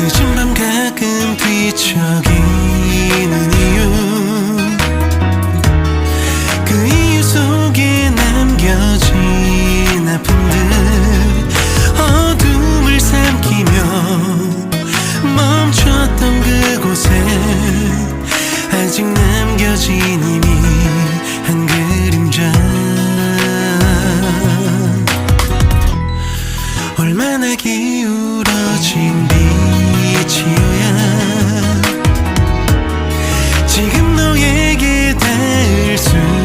늦은 밤 가끔 뒤척이는 이유. 그 이유 속에 남겨진 아픔들 어둠을 삼키며 멈췄던 그곳에 아직 남겨진 이미 한 그림자. 얼마나 기울어진 빛 지어야 지금 너에게 닿을 수